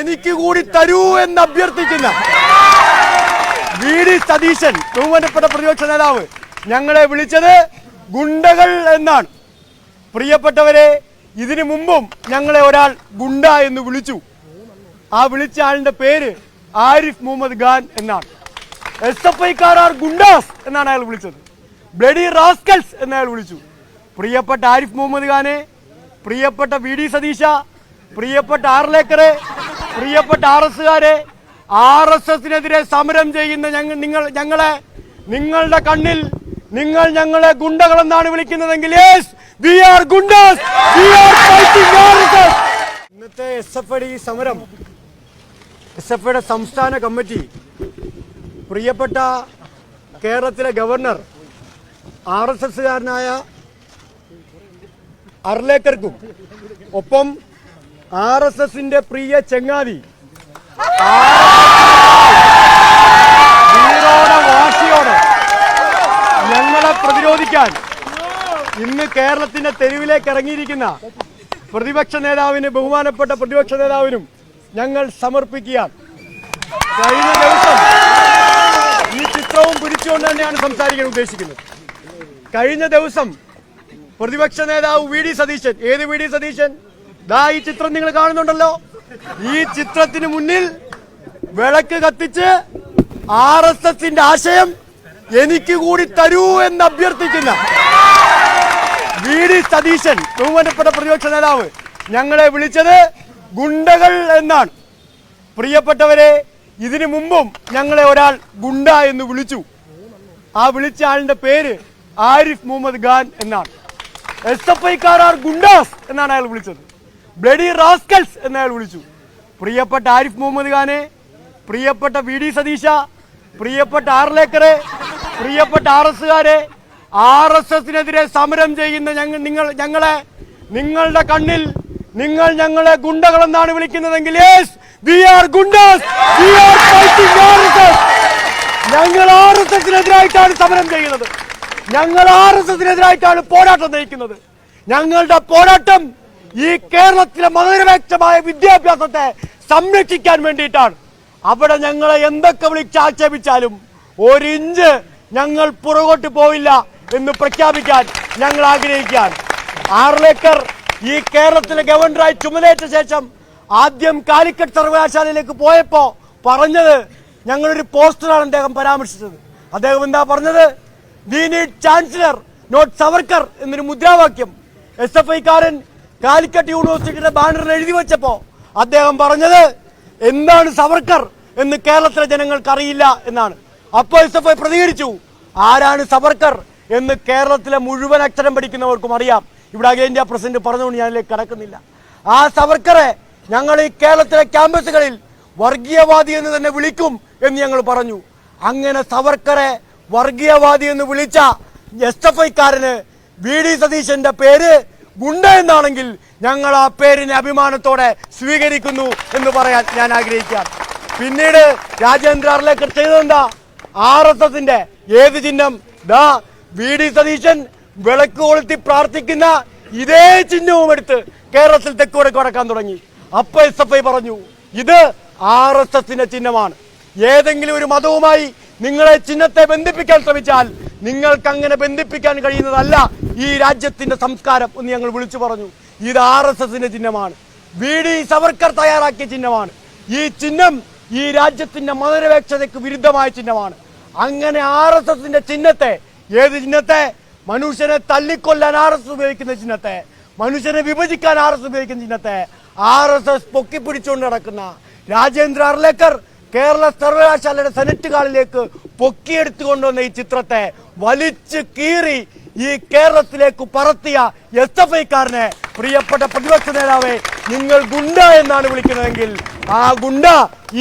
എനിക്ക് കൂടി തരൂ എന്ന് അഭ്യർത്ഥിക്കുന്ന വി ഡി സതീശൻ ബഹുമാനപ്പെട്ട പ്രതിപക്ഷ നേതാവ്. ഞങ്ങളെ വിളിച്ചത് ഗുണ്ടകൾ എന്നാണ്. പ്രിയപ്പെട്ടവരെ ഇതിനു മുമ്പും ഞങ്ങളെ ഒരാൾ ഗുണ്ട എന്ന് വിളിച്ചു. ആ വിളിച്ച ആളിന്റെ പേര് ആരിഫ് മുഹമ്മദ് ഖാൻ എന്നാണ്. എസ് എഫ് ഐക്കാർ ആർ ഗുണ്ടാസ് എന്നാണ് അയാൾ വിളിച്ചത്. ബ്ലഡി റാസ്കൽസ് എന്ന് അയാൾ വിളിച്ചു. പ്രിയപ്പെട്ട ആരിഫ് മുഹമ്മദ് ഖാനെ പ്രിയപ്പെട്ട വി ഡി സതീശ പ്രിയപ്പെട്ട ആർലേക്കറെ പ്രിയപ്പെട്ട ആർ എസുകാരെ ആർ എസ് എസിനെതിരെ സമരം ചെയ്യുന്ന ഞങ്ങൾ നിങ്ങൾ ഞങ്ങളെ നിങ്ങളുടെ കണ്ണിൽ നിങ്ങൾ ഞങ്ങളെ ഗുണ്ടകളെന്നാണ് വിളിക്കുന്നതെങ്കിൽ. ഇന്നത്തെ എസ് എഫ് ഐ സമരം എസ് എഫ് ഐയുടെ സംസ്ഥാന കമ്മിറ്റി പ്രിയപ്പെട്ട കേരളത്തിലെ ഗവർണർ ആർ എസ് എസുകാരനായ അർലേക്കർക്കും ഒപ്പം ആർ എസ് എസിന്റെ പ്രിയ ചെങ്ങാതി. വാശിയോടെ ഞങ്ങളെ പ്രതിരോധിക്കാൻ ഇന്ന് കേരളത്തിന്റെ തെരുവിലേക്ക് ഇറങ്ങിയിരിക്കുന്ന പ്രതിപക്ഷ നേതാവിന് ബഹുമാനപ്പെട്ട പ്രതിപക്ഷ നേതാവിനും ഞങ്ങൾ സമർപ്പിക്കുകയാണ്. കഴിഞ്ഞ ദിവസം ഈ ചിത്രവും പിടിച്ചുകൊണ്ട് തന്നെയാണ് സംസാരിക്കാൻ ഉദ്ദേശിക്കുന്നത്. കഴിഞ്ഞ ദിവസം പ്രതിപക്ഷ നേതാവ് വി ഡി സതീശൻ ഏത് വി ഡി സതീശൻ? ദാ ഈ ചിത്രം നിങ്ങൾ കാണുന്നുണ്ടല്ലോ. ഈ ചിത്രത്തിന് മുന്നിൽ വിളക്ക് കത്തിച്ച് ആർ എസ് എസിന്റെ ആശയം എനിക്ക് കൂടി തരൂ എന്ന് അഭ്യർത്ഥിക്കുന്ന വി ഡി സതീശൻ ബഹുമാനപ്പെട്ട പ്രതിപക്ഷ നേതാവ്. ഞങ്ങളെ വിളിച്ചത് ഗുണ്ടകൾ എന്നാണ്. പ്രിയപ്പെട്ടവരെ ഇതിനു മുമ്പും ഞങ്ങളെ ഒരാൾ ഗുണ്ട എന്ന് വിളിച്ചു. ആ വിളിച്ച ആളിന്റെ പേര് ആരിഫ് മുഹമ്മദ് ഖാൻ എന്നാണ്. എസ് എഫ് ഐക്കാർ ഗുണ്ടാസ് എന്നാണ് അയാൾ വിളിച്ചത്. ബ്ലഡി റാസ്കൽസ് എന്ന് അയാൾ വിളിച്ചു. പ്രിയപ്പെട്ട ആരിഫ് മുഹമ്മദ് ഖാനെ പ്രിയപ്പെട്ട വി ഡി സതീശ പ്രിയപ്പെട്ട ആർലേക്കറെ പ്രിയപ്പെട്ട ആർ എസ്സുകാരെ ആർ എസ് എസിനെതിരെ സമരം ചെയ്യുന്ന ഞങ്ങൾ നിങ്ങൾ ഞങ്ങളെ നിങ്ങളുടെ കണ്ണിൽ നിങ്ങൾ ഞങ്ങളെ ഗുണ്ടകളെന്നാണ് വിളിക്കുന്നതെങ്കിൽ. ഞങ്ങൾ ആർ എസ് എസിനെതിരായിട്ടാണ് സമരം ചെയ്യുന്നത്. ഞങ്ങൾ ആർ എസ് എസിനെതിരായിട്ടാണ് പോരാട്ടം നയിക്കുന്നത്. ഞങ്ങളുടെ പോരാട്ടം ഈ കേരളത്തിലെ മതനിരപേക്ഷമായ വിദ്യാഭ്യാസത്തെ സംരക്ഷിക്കാൻ വേണ്ടിയിട്ടാണ്. അവിടെ ഞങ്ങളെ എന്തൊക്കെ വിളിച്ച് ആക്ഷേപിച്ചാലും ഒരിഞ്ച് ഞങ്ങൾ പുറകോട്ട് പോവില്ല എന്ന് പ്രഖ്യാപിക്കാൻ ഞങ്ങൾ ആഗ്രഹിക്കുകയാണ്. ആർലേക്കർ ഈ കേരളത്തിലെ ഗവർണറായി ചുമതലയേറ്റ ശേഷം ആദ്യം കാലിക്കറ്റ് സർവകലാശാലയിലേക്ക് പോയപ്പോ പറഞ്ഞത് ഞങ്ങളൊരു പോസ്റ്ററാണ് അദ്ദേഹം പരാമർശിച്ചത്. അദ്ദേഹം എന്താ പറഞ്ഞത്? We need chancellor not Savarkar എന്നൊരു മുദ്രാവാക്യം. എസ് എഫ് ഐക്കാരൻ കാലിക്കറ്റ് യൂണിവേഴ്സിറ്റിയുടെ ബാനറിൽ എഴുതി വെച്ചപ്പോ അദ്ദേഹം പറഞ്ഞത് എന്താണ് സവർക്കർ എന്ന് കേരളത്തിലെ ജനങ്ങൾക്ക് അറിയില്ല എന്നാണ്. അപ്പോൾ എസ് പ്രതികരിച്ചു. ആരാണ് സവർക്കർ എന്ന് കേരളത്തിലെ മുഴുവൻ അക്ഷരം പഠിക്കുന്നവർക്കും അറിയാം. ഇവിടെ അഖിലേന്ത്യാ പ്രസിഡന്റ് പറഞ്ഞുകൊണ്ട് ഞാനിലേക്ക് കടക്കുന്നില്ല. ആ സവർക്കറെ ഞങ്ങൾ ഈ കേരളത്തിലെ ക്യാമ്പസുകളിൽ വർഗീയവാദി എന്ന് തന്നെ വിളിക്കും എന്ന് ഞങ്ങൾ പറഞ്ഞു. അങ്ങനെ സവർക്കറെ വർഗീയവാദി എന്ന് വിളിച്ച എസ് എഫ് ഐക്കാരന് വി ഡി സതീശന്റെ പേര് ഗുണ്ട എന്നാണെങ്കിൽ ഞങ്ങൾ ആ പേരിനെ അഭിമാനത്തോടെ സ്വീകരിക്കുന്നു എന്ന് പറയാൻ ഞാൻ ആഗ്രഹിക്കാം. പിന്നീട് രാജേന്ദ്ര അർലേക്കർ ചെയ്തതെന്താ എസിന്റെ ഏത് ചിഹ്നം? ദാ വി ഡി സതീശൻ വിളക്ക് കൊളുത്തി പ്രാർത്ഥിക്കുന്ന ഇതേ ചിഹ്നവും എടുത്ത് കേരളത്തിൽ തെക്കോടെ കടക്കാൻ തുടങ്ങി. അപ്പൊ എസ് എഫ് ഐ പറഞ്ഞു ഇത് ആർ എസ് എസിന്റെ ചിഹ്നമാണ്. ഏതെങ്കിലും ഒരു മതവുമായി നിങ്ങളെ ചിഹ്നത്തെ ബന്ധിപ്പിക്കാൻ ശ്രമിച്ചാൽ നിങ്ങൾക്ക് അങ്ങനെ ബന്ധിപ്പിക്കാൻ കഴിയുന്നതല്ല ഈ രാജ്യത്തിന്റെ സംസ്കാരം എന്ന് ഞങ്ങൾ വിളിച്ചു പറഞ്ഞു. ഇത് ആർ എസ് എസിന്റെ ചിഹ്നമാണ്. വി ഡി സവർക്കർ തയ്യാറാക്കിയ ചിഹ്നമാണ്. ഈ ചിഹ്നം ഈ രാജ്യത്തിന്റെ മതനിരപേക്ഷതയ്ക്ക് വിരുദ്ധമായ ചിഹ്നമാണ്. അങ്ങനെ ആർ എസ് എസിന്റെ ചിഹ്നത്തെ ഏത് ചിഹ്നത്തെ? മനുഷ്യനെ തല്ലിക്കൊല്ലാൻ ആർ എസ് ഉപയോഗിക്കുന്ന ചിഹ്നത്തെ മനുഷ്യനെ വിഭജിക്കാൻ ആർ എസ് ഉപയോഗിക്കുന്ന ചിഹ്നത്തെ ആർ എസ് എസ് പൊക്കിപ്പിടിച്ചുകൊണ്ട് നടക്കുന്ന രാജേന്ദ്ര അർലേക്കർ കേരള സർവകലാശാലയുടെ സെനറ്റ് ഹാളിലേക്ക് പൊക്കിയെടുത്തു കൊണ്ടുവന്ന ഈ ചിത്രത്തെ വലിച്ചു കീറി ഈ കേരളത്തിലേക്ക് പറത്തിയ എസ് എഫ് ഐക്കാരനെ പ്രിയപ്പെട്ട പ്രതിപക്ഷ നേതാവെ നിങ്ങൾ ഗുണ്ട എന്നാണ് വിളിക്കുന്നതെങ്കിൽ ആ ഗുണ്ട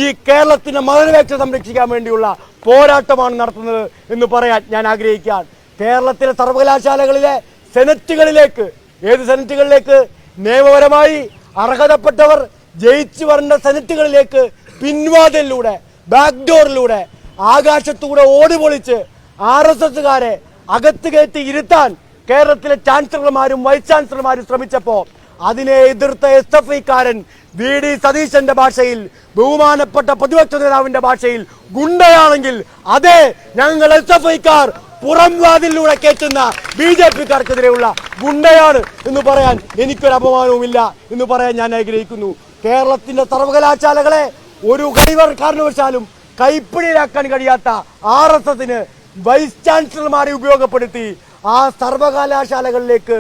ഈ കേരളത്തിന്റെ മതനിരപേക്ഷ സംരക്ഷിക്കാൻ വേണ്ടിയുള്ള പോരാട്ടമാണ് നടത്തുന്നത് എന്ന് പറയാൻ ഞാൻ ആഗ്രഹിക്കുകയാണ്. കേരളത്തിലെ സർവകലാശാലകളിലെ സെനറ്റുകളിലേക്ക് ഏത് സെനറ്റുകളിലേക്ക്? നിയമപരമായി അർഹതപ്പെട്ടവർ ജയിച്ചു വരേണ്ട സെനറ്റുകളിലേക്ക് പിൻവാതിലൂടെ ബാക്ക് ഡോറിലൂടെ ആകാശത്തൂടെ ഓടിപൊളിച്ച് ആർ എസ് എസുകാരെ അകത്ത് കയറ്റി ഇരുത്താൻ കേരളത്തിലെ ചാൻസലർമാരും വൈസ് ചാൻസലർമാരും ശ്രമിച്ചപ്പോ അതിനെ എതിർത്ത എസ് എഫ് ഐക്കാരൻ വി ഡി സതീശന്റെ ഭാഷയിൽ ബഹുമാനപ്പെട്ട പ്രതിപക്ഷ നേതാവിന്റെ ഭാഷയിൽ ഗുണ്ടയാണെങ്കിൽ അതെ ഞങ്ങൾ എസ് എഫ് ഐക്കാർ പുറം വാതിലൂടെ കയറ്റുന്ന ബി ജെ പിക്കാർക്കെതിരെയുള്ള ഗുണ്ടയാണ് എന്ന് പറയാൻ എനിക്കൊരു അപമാനവുമില്ല എന്ന് പറയാൻ ഞാൻ ആഗ്രഹിക്കുന്നു. കേരളത്തിന്റെ സർവകലാശാലകളെ ഒരു കൈവർ കാരണവശാലും കൈപ്പിടിയിലാക്കാൻ കഴിയാത്ത ആർ എസ് എസിന് വൈസ് ചാൻസലർമാരെ ഉപയോഗപ്പെടുത്തി ആ സർവകലാശാലകളിലേക്ക്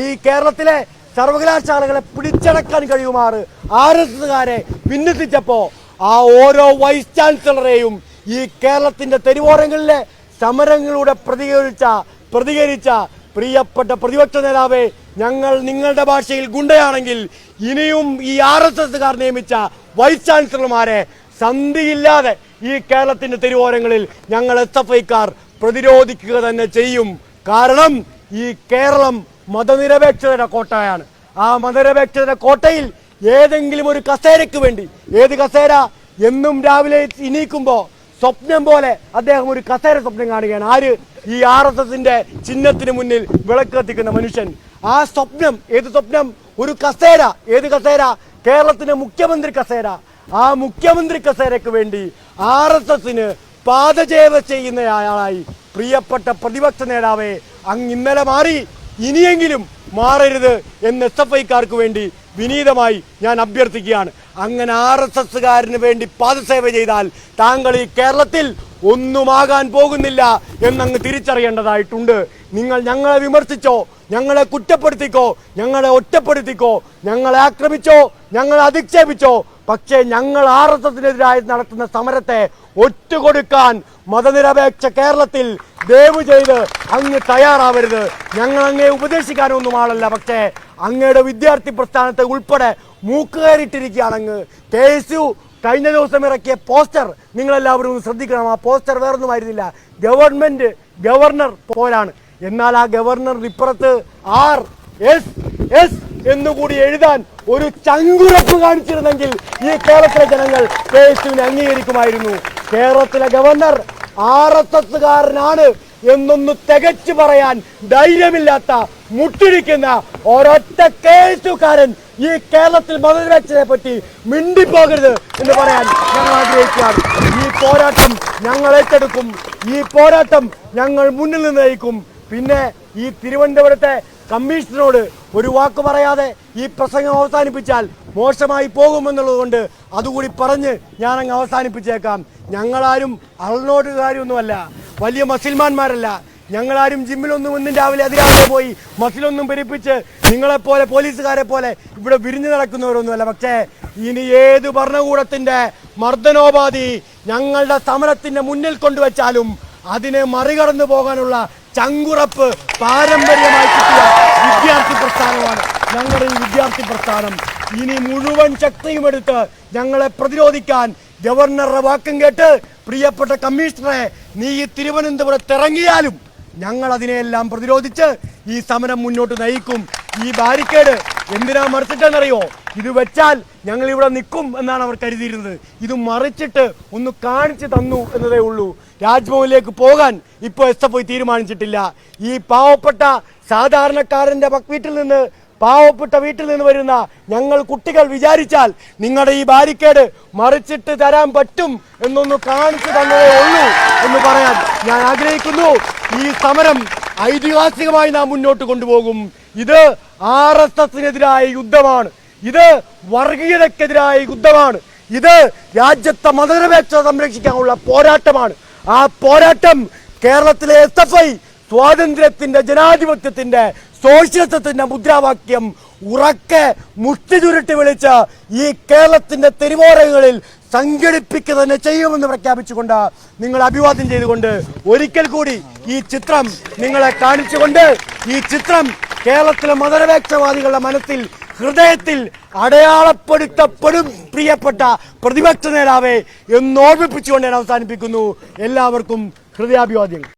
ഈ കേരളത്തിലെ സർവകലാശാലകളെ പിടിച്ചടക്കാൻ കഴിയുമാറ് ആർ എസ് എസുകാരെ ഭിന്നിപ്പിച്ചപ്പോ ആ ഓരോ വൈസ് ചാൻസലറെയും ഈ കേരളത്തിന്റെ തെരുവോരങ്ങളിലെ സമരങ്ങളിലൂടെ പ്രതികരിച്ച പ്രതികരിച്ച പ്രിയപ്പെട്ട പ്രതിപക്ഷ നേതാവേ ഞങ്ങൾ നിങ്ങളുടെ ഭാഷയിൽ ഗുണ്ടയാണെങ്കിൽ ഇനിയും ഈ ആർ എസ് എസുകാർ നിയമിച്ച വൈസ് ചാൻസലർമാരെ സന്ധിയില്ലാതെ ഈ കേരളത്തിന്റെ തിരുവോരങ്ങളിൽ ഞങ്ങൾ എസ് എഫ് ഐക്കാർ പ്രതിരോധിക്കുക തന്നെ ചെയ്യും. കാരണം ഈ കേരളം മതനിരപേക്ഷതയുടെ കോട്ടയാണ്. ആ മതനിരപേക്ഷതയുടെ കോട്ടയിൽ ഏതെങ്കിലും ഒരു കസേരയ്ക്ക് വേണ്ടി ഏത് കസേര എന്നും രാവിലെ ഇനിയിക്കുമ്പോൾ സ്വപ്നം പോലെ അദ്ദേഹം ഒരു കസേര സ്വപ്നം കാണുകയാണ്. ആര്? ഈ ആർ എസ് എസിന്റെ ചിഹ്നത്തിന് മുന്നിൽ വിളക്ക് കത്തിക്കുന്ന മനുഷ്യൻ. ആ സ്വപ്നം ഏത് സ്വപ്നം? ഒരു കസേര ഏത് കസേര? കേരളത്തിന്റെ മുഖ്യമന്ത്രി കസേര ആ മുഖ്യമന്ത്രി കസേരയ്ക്ക് വേണ്ടി ആർ എസ് എസിന് പാദചേവ ചെയ്യുന്നയാളായി പ്രിയപ്പെട്ട പ്രതിപക്ഷ നേതാവെ അങ് ഇന്നലെ മാറി ഇനിയെങ്കിലും മാറരുത് എന്ന് എസ് എഫ് ഐക്കാർക്ക് വേണ്ടി വിനീതമായി ഞാൻ അഭ്യർത്ഥിക്കുകയാണ്. അങ്ങനെ ആർ എസ് എസ്സുകാരന് വേണ്ടി പാദസേവ ചെയ്താൽ താങ്കൾ ഈ കേരളത്തിൽ ഒന്നുമാകാൻ പോകുന്നില്ല എന്നങ്ങ് തിരിച്ചറിയേണ്ടതായിട്ടുണ്ട്. നിങ്ങൾ ഞങ്ങളെ വിമർശിച്ചോ? ഞങ്ങളെ കുറ്റപ്പെടുത്തിക്കോ ഞങ്ങളെ ഒറ്റപ്പെടുത്തിക്കോ ഞങ്ങളെ ആക്രമിച്ചോ ഞങ്ങളെ അധിക്ഷേപിച്ചോ. പക്ഷേ ഞങ്ങൾ ആർ എസ് എസിനെതിരായി നടത്തുന്ന സമരത്തെ ഒറ്റുകൊടുക്കാൻ മതനിരപേക്ഷ കേരളത്തിൽ ദയവ് ചെയ്ത് അങ്ങ് തയ്യാറാവരുത്. ഞങ്ങൾ അങ്ങേ ഉപദേശിക്കാനൊന്നും ആളല്ല. പക്ഷേ അങ്ങയുടെ വിദ്യാർത്ഥി പ്രസ്ഥാനത്തെ ഉൾപ്പെടെ മൂക്കുകയറിയിട്ടിരിക്കുകയാണ് കെ എസ് യു കഴിഞ്ഞ ദിവസം ഇറക്കിയ പോസ്റ്റർ നിങ്ങളെല്ലാവരും ശ്രദ്ധിക്കണം. ആ പോസ്റ്റർ വേറൊന്നുമായിരുന്നില്ല ഗവൺമെന്റ് ഗവർണർ പോലാണ്. എന്നാൽ ആ ഗവർണർ ഇപ്പുറത്ത് ആർ എസ് എസ് എന്നുകൂടി എഴുതാൻ ഒരു ചങ്കുറപ്പ് കാണിച്ചിരുന്നെങ്കിൽ ഈ കേരളത്തിലെ ജനങ്ങൾ കെ എസ് അംഗീകരിക്കുമായിരുന്നു. കേരളത്തിലെ ഗവർണർ ആർ എസ് എസ്സുകാരനാണ് എന്നൊന്ന് തികച്ചു പറയാൻ ധൈര്യമില്ലാത്ത മുട്ടിരിക്കുന്ന ഒരൊറ്റ കെ ഈ കേരളത്തിൽ മതനിരക്ഷയെ പറ്റി മിണ്ടിപ്പോകരുത് എന്ന് പറയാൻ ഞങ്ങൾ ആഗ്രഹിക്കുകയാണ്. ഈ പോരാട്ടം ഞങ്ങൾ ഏറ്റെടുക്കും. ഈ പോരാട്ടം ഞങ്ങൾ മുന്നിൽ നിന്ന് നയിക്കും. പിന്നെ ഈ തിരുവനന്തപുരത്തെ കമ്മീഷണറോട് ഒരു വാക്ക് പറയാതെ ഈ പ്രസംഗം അവസാനിപ്പിച്ചാൽ മോശമായി പോകുമെന്നുള്ളത് കൊണ്ട് അതുകൂടി പറഞ്ഞ് ഞാനങ്ങ് അവസാനിപ്പിച്ചേക്കാം. ഞങ്ങളാരും അൾനോട്ടുകാരൊന്നുമല്ല വലിയ മസിൽമാന്മാരല്ല. ഞങ്ങളാരും ജിമ്മിലൊന്നും ഒന്നും രാവിലെ അതിരാവിലെ പോയി മസിലൊന്നും പെരിപ്പിച്ച് നിങ്ങളെപ്പോലെ പോലീസുകാരെ പോലെ ഇവിടെ വിരിഞ്ഞു നടക്കുന്നവരൊന്നുമല്ല. പക്ഷേ ഇനി ഏത് ഭരണകൂടത്തിന്റെ മർദ്ദനോപാധി ഞങ്ങളുടെ സമരത്തിന്റെ മുന്നിൽ കൊണ്ടുവച്ചാലും അതിനെ മറികടന്നു പോകാനുള്ള ചങ്കുറപ്പ് പാരമ്പര്യമായി കിട്ടിയ വിദ്യാർത്ഥി പ്രസ്ഥാനമാണ് ഞങ്ങളുടെ ഈ വിദ്യാർത്ഥി പ്രസ്ഥാനം. ഇനി മുഴുവൻ ശക്തിയും എടുത്ത് ഞങ്ങളെ പ്രതിരോധിക്കാൻ ഗവർണറുടെ വാക്കും കേട്ട് പ്രിയപ്പെട്ട കമ്മീഷണറെ നീ ഈ തിരുവനന്തപുരത്ത് ഇറങ്ങിയാലും ഞങ്ങൾ അതിനെയെല്ലാം പ്രതിരോധിച്ച് ഈ സമരം മുന്നോട്ട് നയിക്കും. ഈ ബാരിക്കേഡ് എന്തിനാ മറിച്ചിട്ടെന്നറിയോ? ഇത് വെച്ചാൽ ഞങ്ങൾ ഇവിടെ നിൽക്കും എന്നാണ് അവർ കരുതിയിരുന്നത്. ഇത് മറിച്ചിട്ട് ഒന്ന് കാണിച്ചു തന്നു എന്നതേ ഉള്ളൂ. രാജ്ഭവനിലേക്ക് പോകാൻ ഇപ്പോൾ എസ് എഫ് ഐ തീരുമാനിച്ചിട്ടില്ല. ഈ പാവപ്പെട്ട സാധാരണക്കാരന്റെ പക് വീട്ടിൽ നിന്ന് പാവപ്പെട്ട വീട്ടിൽ നിന്ന് വരുന്ന ഞങ്ങൾ കുട്ടികൾ വിചാരിച്ചാൽ നിങ്ങളുടെ ഈ ബാരിക്കേഡ് മറിച്ചിട്ട് തരാൻ പറ്റും എന്നൊന്ന് കാണിച്ചു തന്നതേ ഉള്ളൂ എന്ന് പറയാൻ ഞാൻ ആഗ്രഹിക്കുന്നു. ഈ സമരം ഐതിഹാസികമായി നാം മുന്നോട്ട് കൊണ്ടുപോകും. ഇത് ആർ എസ് എസിനെതിരായ യുദ്ധമാണ്. ഇത് വർഗീയതക്കെതിരായ യുദ്ധമാണ്. ഇത് രാജ്യത്തെ മതനിരപേക്ഷത സംരക്ഷിക്കാനുള്ള പോരാട്ടമാണ്. ആ പോരാട്ടം കേരളത്തിലെ എസ് എഫ് ഐ സ്വാതന്ത്ര്യത്തിന്റെ ജനാധിപത്യത്തിന്റെ സോഷ്യലിസത്തിന്റെ മുദ്രാവാക്യം ഉറക്കെ മുഷ്ടി ചുരുട്ടി വിളിച്ച് ഈ കേരളത്തിന്റെ തെരുവോരങ്ങളിൽ സംഘടിപ്പിക്കുക തന്നെ ചെയ്യുമെന്ന് പ്രഖ്യാപിച്ചുകൊണ്ട് നിങ്ങൾ അഭിവാദ്യം ചെയ്തുകൊണ്ട് ഒരിക്കൽ കൂടി ഈ ചിത്രം നിങ്ങളെ കാണിച്ചുകൊണ്ട് ഈ ചിത്രം കേരളത്തിലെ മതനിരപേക്ഷവാദികളുടെ മനസ്സിൽ ഹൃദയത്തിൽ അടയാളപ്പെടുത്തപ്പെടും പ്രിയപ്പെട്ട പ്രതിപക്ഷ നേതാവെ എന്നോർമ്മിപ്പിച്ചുകൊണ്ട് ഞാൻ അവസാനിപ്പിക്കുന്നു. എല്ലാവർക്കും ഹൃദയാഭിവാദ്യങ്ങൾ.